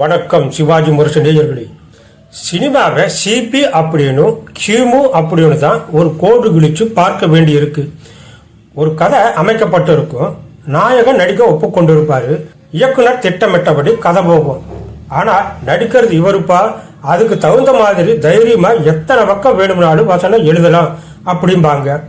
வணக்கம் சிவாஜி முரசு நேயர்களே. சினிமாவை சிபி அப்படின்னும் கியூமு அப்படின்னு தான் ஒரு கோடு கிழிச்சு பார்க்க வேண்டியிருக்கு. ஒரு கதை அமைக்கப்பட்டு இருக்கும் நாயகன் நடிக்க ஒப்புக்கொண்டிருப்பார். இயக்குனர் திட்டமிட்டபடி கதை போகும். ஆனால் நடிக்கிறது இவருப்பா? அதுக்கு தகுந்த மாதிரி தைரியமாக எத்தனை பக்கம் வேணும்னாலும் வசனம் எழுதலாம் அப்படிம்பாங்க.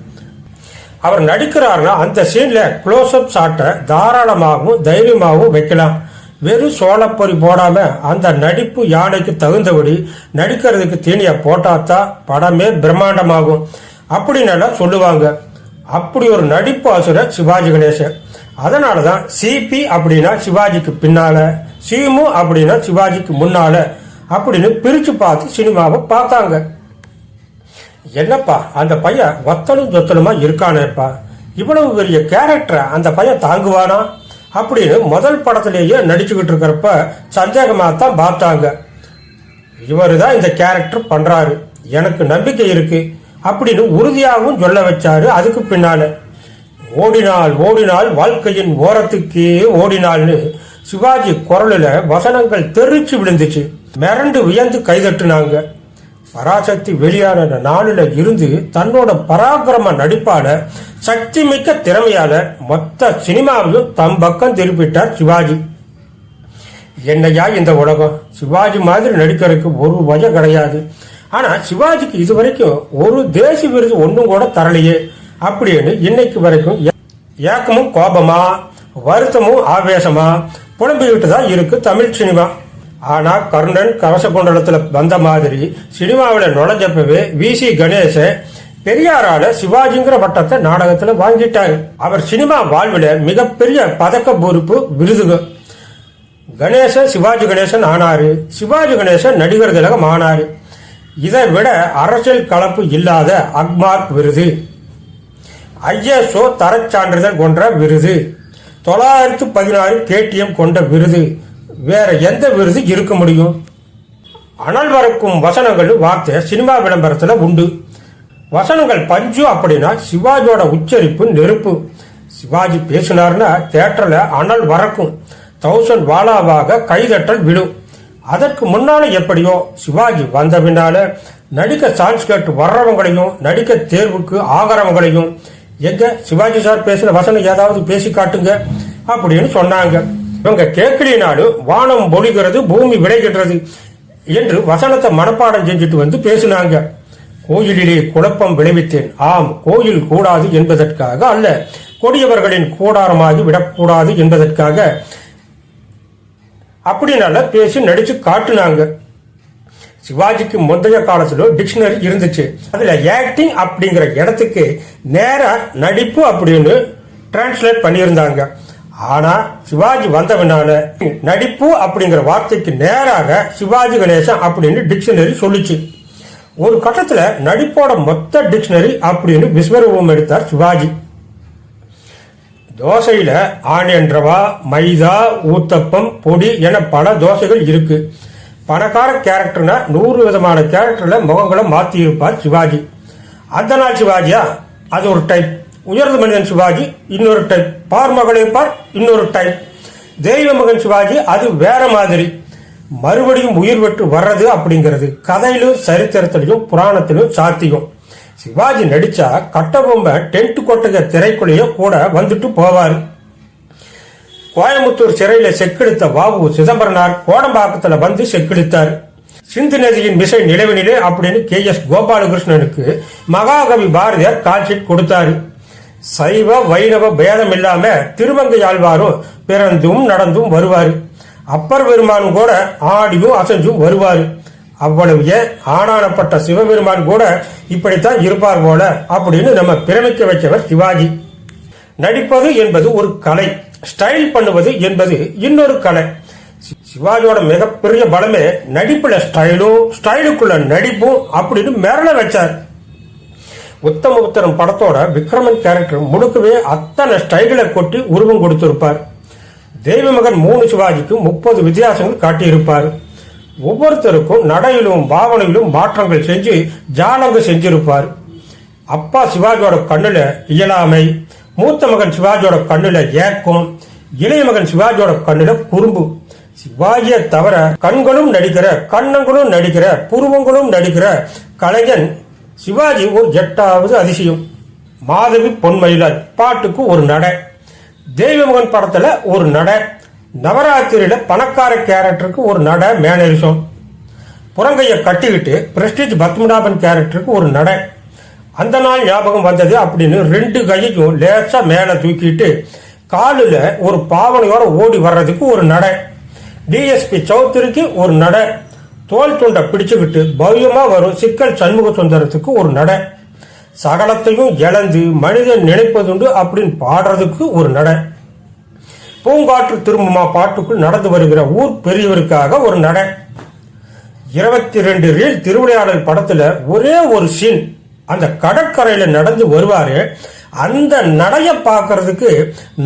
அவர் நடிக்கிறாருன்னா அந்த சீனில் க்ளோஸ்அப் ஷாட்டை தாராளமாகவும் தைரியமாகவும் வைக்கலாம். வெறும் சோளப்பொறி போடாம அந்த நடிப்பு யானைக்கு தகுந்தபடி நடிக்கிறதுக்கு தீனிய போட்டாதான் படமே பிரம்மாண்டமாகும் அப்படின்னு எல்லாம் சொல்லுவாங்க. அப்படி ஒரு நடிப்பு ஆசிரியர் சிவாஜி கணேசன். அதனால தான் சிபி அப்படின்னா சிவாஜிக்கு பின்னால சிமு அப்படின்னா சிவாஜிக்கு முன்னால அப்படின்னு பிரிச்சு பார்த்து சினிமாவை பார்த்தாங்க. என்னப்பா அந்த பையன் ஒத்தனும் தொத்தனுமா இருக்கானேப்பா? இவ்வளவு பெரிய கேரக்டரை அந்த பையன் தாங்குவானா? அப்படின்னு முதல் படத்திலேயே நடிச்சுக்கிட்டு இருக்கிறப்ப சந்தேகமா தான் பார்த்தாங்க. இவர் தான் இந்த கேரக்டர் பண்ணுறாரு எனக்கு நம்பிக்கை இருக்கு அப்படின்னு உறுதியாகவும் சொல்ல வச்சாரு அதுக்கு பின்னால. ஓடினால் ஓடினால் வாழ்க்கையின் ஓரத்துக்கே ஓடினால்னு சிவாஜி குரலில் வசனங்கள் தெரிச்சு விழுந்துச்சு. மிரண்டு வியந்து கைதட்டுனாங்க. பராசக்தி வெளியான நாளில் இருந்து தன்னோட பராக்கிரம நடிப்பால சக்தி மிக்க திறமையால மொத்த சினிமாவையும் தம் பக்கம் திருப்பிட்டார் சிவாஜி. என்னையா இந்த உலகம்? சிவாஜி மாதிரி நடிக்கிறதுக்கு ஒரு வயம் கிடையாது. ஆனா சிவாஜிக்கு இது வரைக்கும் ஒரு தேசிய விருது ஒன்றும் கூட தரலையே. அப்படின்னு இன்னைக்கு வரைக்கும் ஏ- ஏக்கமும் கோபமா வருத்தமும் ஆவேசமா புலம்பிக்கிட்டு தான் இருக்கு தமிழ் சினிமா. ஆனா கர்ணன் கவச குண்டலத்துல வந்த மாதிரி சினிமாவில் நுழைஞ்சப்பவே வி. சி. கணேசன் பெரியாரால சிவாஜிங்கிற பட்டத்தை நாடகத்துல வாங்கிட்டாரு. அவர் சினிமா வாழ்வில் மிகப்பெரிய பதக்க பொறுப்பு விருதுங்க. கணேசன் சிவாஜி கணேசன் ஆனாரு. சிவாஜி கணேசன் நடிகர் திலகம் ஆனாரு. இதை விட அரசியல் கலப்பு இல்லாத அக்மார்க் விருது. ஐஎஸ்ஓ தரச் சான்றிதழ் கொண்ட விருது. தொள்ளாயிரத்து பதினாறு கேடிஎம் கொண்ட விருது. வேற எந்த விருது இருக்க முடியும்? அனல் வரக்கும் வசனங்கள் வார்த்தை சினிமா விளம்பரத்தில் உண்டு. வசனங்கள் பஞ்சு அப்படின்னா சிவாஜியோட உச்சரிப்பு நெருப்பு. சிவாஜி பேசினார்னா தேட்டரில் அனல் வரக்கும் தௌசண்ட் வாலாவாக கைதட்டல் விழும் அதற்கு முன்னால எப்படியோ சிவாஜி வந்த பின்னால நடிக்க சான்ஸ் கேட்டு வர்றவங்களையும் நடிக்க தேர்வுக்கு ஆகிறவங்களையும் எங்க சிவாஜி சார் பேசின வசனம் ஏதாவது பேசி காட்டுங்க அப்படின்னு சொன்னாங்க. இவங்க கேட்கலினாலும் வானம் பொழிகிறது பூமி விளைகின்றது என்று வசனத்தை மனப்பாடம் செஞ்சுட்டு வந்து பேசினாங்க. கோயிலிலே குழப்பம் விளைவித்தேன். ஆம் கோயில் கூடாது என்பதற்காக அல்ல கொடியவர்களின் கூடாரமாகி விடக்கூடாது என்பதற்காக. அப்படின்னால பேசி நடிச்சு காட்டுனாங்க. சிவாஜிக்கு முந்தைய காலத்துல டிக்ஷனரி இருந்துச்சு. அதுல ஆக்டிங் அப்படிங்கிற இடத்துக்கு நேரா நடிப்பு அப்படின்னு டிரான்ஸ்லேட் பண்ணியிருந்தாங்க. ஆனா சிவாஜி வந்தவனால நடிப்பு அப்படிங்கிற வார்த்தைக்கு நேராக சிவாஜி கணேசன் அப்படின்னு டிக்ஷனரி சொல்லுச்சு. ஒரு கட்டத்துல நடிப்போட மொத்த டிக்ஷனரி அப்படின்னு விஸ்வரூபம் எடுத்தார் சிவாஜி. தோசையில ஆனியன் ரவா மைதா ஊத்தப்பம் பொடி என பல தோசைகள் இருக்கு. பணக்கார கேரக்டர்னா நூறு விதமான கேரக்டர்ல முகங்களை மாத்தி இருப்பார் சிவாஜி. அந்த நாள் சிவாஜியா? அது ஒரு டைப் உயர்ந்த மனிதன் சிவாஜி இன்னொரு டைப் பார் மகளே பார் இன்னொரு டைப் தெய்வ மகன் சிவாஜி அது வேற மாதிரி. மறுபடியும் உயிர் பெற்று வர்றது அப்படிங்கிறது. கதையிலும் சரித்திரத்திலையும் புராணத்திலும் சாத்தியம். சிவாஜி நடிச்சா கட்டபொம்மை டென்ட் கொட்டக திரைக்குள்ளேயே கூட வந்துட்டு போவார். கோயம்புத்தூர் சிறையில செக்கெடுத்த வாபு சிதம்பரனார் கோடம்பாக்கத்துல வந்து செக்கெடுத்தார். சிந்து நதியின் மிசை நிலவினிலே அப்படின்னு கே எஸ் கோபாலகிருஷ்ணனுக்கு மகாகவி பாரதியார் கால்ஷீட் கொடுத்தாரு. சைவ வைணவ பேதம் இல்லாம திருமங்கை ஆழ்வாரும் பிறந்தும் நடந்தும் வருவாரு. அப்பர் பெருமான் கூட ஆடியும் அசைஞ்சும் வருவாரு. அவ்வளவு ஏன்? ஆனானப்பட்ட சிவபெருமான் கூட இப்படித்தான் இருப்பார் போல அப்படின்னு நம்ம பிரமிக்க வைத்தவர் சிவாஜி. நடிப்பது என்பது ஒரு கலை ஸ்டைல் பண்ணுவது என்பது இன்னொரு கலை. சி- சிவாஜியோட மிகப்பெரிய பலமே நடிப்புல ஸ்டைலும் ஸ்டைலுக்குள்ள நடிப்பும் அப்படின்னு மிரள வச்சார். உத்தம உத்தரம் படத்தோட விக்ரமன் கேரக்டர் முழுக்கவே அத்தனை ஸ்டைல்களை கொட்டி உருவம் கொடுத்திருப்பார். தெய்வமகன் மூணு சிவாஜிக்கு முப்பது வித்தியாசங்கள் காட்டியிருப்பார். ஒவ்வொருத்தருக்கும் நடையிலும் பாவனையிலும் மாற்றங்கள் செஞ்சு ஜாலங்க செஞ்சிருப்பார். அப்பா சிவாஜியோட கண்ணுல இயலாமை மூத்த மகன் சிவாஜியோட கண்ணுல ஏக்கம் இளைய மகன் சிவாஜியோட கண்ணுல குறும்பு. சிவாஜியை தவிர கண்களும் நடிக்கிற கண்ணங்களும் நடிக்கிற புருவங்களும் நடிக்கிற கலைஞன் சிவாஜி ஒரு எட்டாவது அதிசயம். மாதவி பொன்மயிலாய் பாட்டுக்கு ஒரு நடை. தெய்வமகன் படத்துல ஒரு நடை. நவராத்திரியில பணக்கார கேரக்டருக்கு ஒரு நடை மேனரிசம் புறங்கையை கட்டிக்கிட்டு பிரஸ்டீஜ் பத்மநாபன் கேரக்டருக்கு ஒரு நடை. அந்த நாள் ஞாபகம் வந்தது அப்படின்னு ரெண்டு கையையும் லேசா மேலே தூக்கிட்டு காலில் ஒரு பாவனையோட ஓடி வர்றதுக்கு ஒரு நடை. டிஎஸ்பி சௌத்ரிக்கு ஒரு நடை. தோல் துண்டை பிடிச்சுக்கிட்டு பவ்யமா வரும் சிக்கல் சண்முக சுந்தரத்துக்கு ஒரு நடை. சகலத்தையும் இழந்து மனிதன் நினைப்பதுண்டு அப்படின்னு பாடுறதுக்கு ஒரு நடை. பூங்காற்று திரும்புமா பாட்டுக்குள் நடந்து வருகிற ஊர் பெரியவருக்காக ஒரு நடை. இருபத்தி ரெண்டு ரீல் திருவிளையாடல் படத்துல ஒரே ஒரு சீன் அந்த கடற்கரையில நடந்து வருவாரு. அந்த நடைய பார்க்கறதுக்கு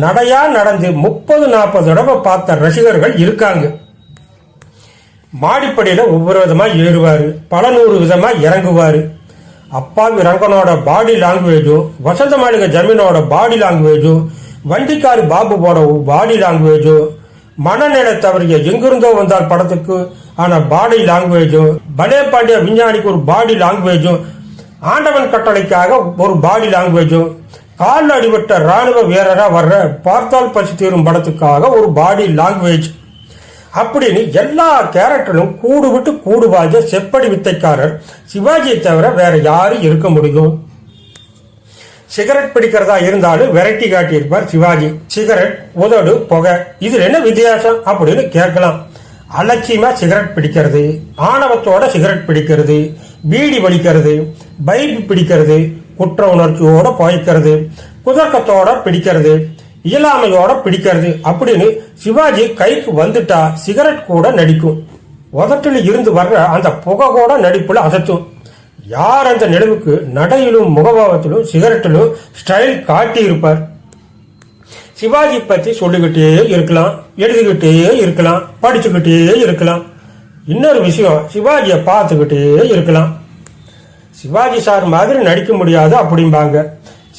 நடையா நடந்து முப்பது நாற்பது தடவை பார்த்த ரசிகர்கள் இருக்காங்க. மாடிப்படியில் ஒவ்வொரு விதமாக ஏறுவார். பல நூறு விதமாக இறங்குவார். அப்பாவி ரங்கனோட பாடி லாங்குவேஜும் வசந்த மாளிகை ஜமீனோட பாடி லாங்குவேஜும் வண்டிக்காரி பாபுவோட பாடி லாங்குவேஜும் மனநிலை தவறிய எங்கிருந்தோ வந்தால் படத்துக்கு ஆன பாடி லாங்குவேஜும் பலே பாண்டிய விஞ்ஞானிக்கு ஒரு பாடி லாங்குவேஜும் ஆண்டவன் கட்டளைக்காக ஒரு பாடி லாங்குவேஜும் கால் அடிபட்ட ராணுவ வீரராக வர்ற பார்த்தால் பசி தீரும் படத்துக்காக ஒரு பாடி லாங்குவேஜ் அப்படின்னு எல்லா கேரக்டரும் கூடு விட்டு கூடு பாய்ஞ்ச செப்படி வித்தைக்காரர் சிவாஜியை தவிர வேற யாரும் இருக்க முடியும். சிகரெட் பிடிக்கிறதா இருந்தாலும் வெரைட்டி காட்டியிருப்பார் சிவாஜி. சிகரெட் உதடு புகை இதுல என்ன வித்தியாசம் அப்படின்னு கேட்கலாம். அலட்சியமா சிகரெட் பிடிக்கிறது ஆணவத்தோட சிகரெட் பிடிக்கிறது பீடி வலிக்கிறது பைப் பிடிக்கிறது குற்ற உணர்ச்சியோட புகைக்கிறது குதர்க்கத்தோட பிடிக்கிறது இயலாமையோட பிடிக்கிறது அப்படின்னு சிவாஜி கைக்கு வந்துட்டா சிகரெட் கூட நடிக்கும். உதட்டில் இருந்து வர்ற அந்த புகை கூட நடிப்புல அசத்தும். யார் அந்த நிலவுக்கு நடையிலும் முகபாவத்திலும் சிகரெட்டிலும் ஸ்டைல் காட்டி இருப்பார் சிவாஜி பத்தி சொல்லிக்கிட்டே இருக்கலாம் எழுதிக்கிட்டே இருக்கலாம் படிச்சுக்கிட்டே இருக்கலாம். இன்னொரு விஷயம் சிவாஜியை பார்த்துக்கிட்டே இருக்கலாம். சிவாஜி சார் மாதிரி நடிக்க முடியாது அப்படிம்பாங்க.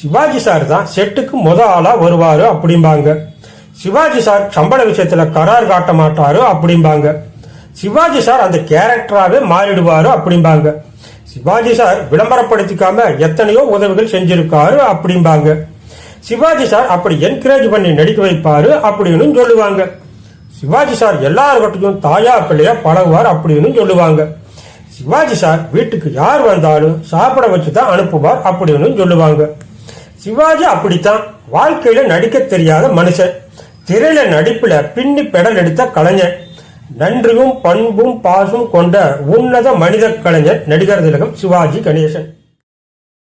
சிவாஜி சார் தான் செட்டுக்கு முத ஆளா வருவாரு அப்படிம்பாங்க. சிவாஜி சார் சம்பள விஷயத்துல கரார் காட்ட மாட்டாரு அப்படிம்பாங்க. சிவாஜி சார் அந்த கேரக்டராகவே மாறிடுவாரு அப்படிம்பாங்க. சிவாஜி சார் விளம்பரப்படுத்திக்காம எத்தனையோ உதவிகள் செஞ்சிருக்காரு அப்படிம்பாங்க. சிவாஜி சார் அப்படி என்கரேஜ் பண்ணி நடிக்க வைப்பாரு அப்படின்னு சொல்லுவாங்க. சிவாஜி சார் எல்லார்கிட்டையும் தாயா பிள்ளையா பழகுவார் அப்படின்னு சொல்லுவாங்க. சிவாஜி சார் வீட்டுக்கு யார் வந்தாலும் சாப்பிட வச்சு தான் அனுப்புவார் அப்படின்னு சொல்லுவாங்க. சிவாஜி அப்படித்தான் வாழ்க்கையில நடிக்க தெரியாத மனுஷன். திரையில நடிப்புல பின்னி பெடல் எடுத்த கலைஞர் நன்றியும் பண்பும் பாசும் கொண்ட உன்னத மனித கலைஞர் நடிகர் திலகம் சிவாஜி கணேசன்.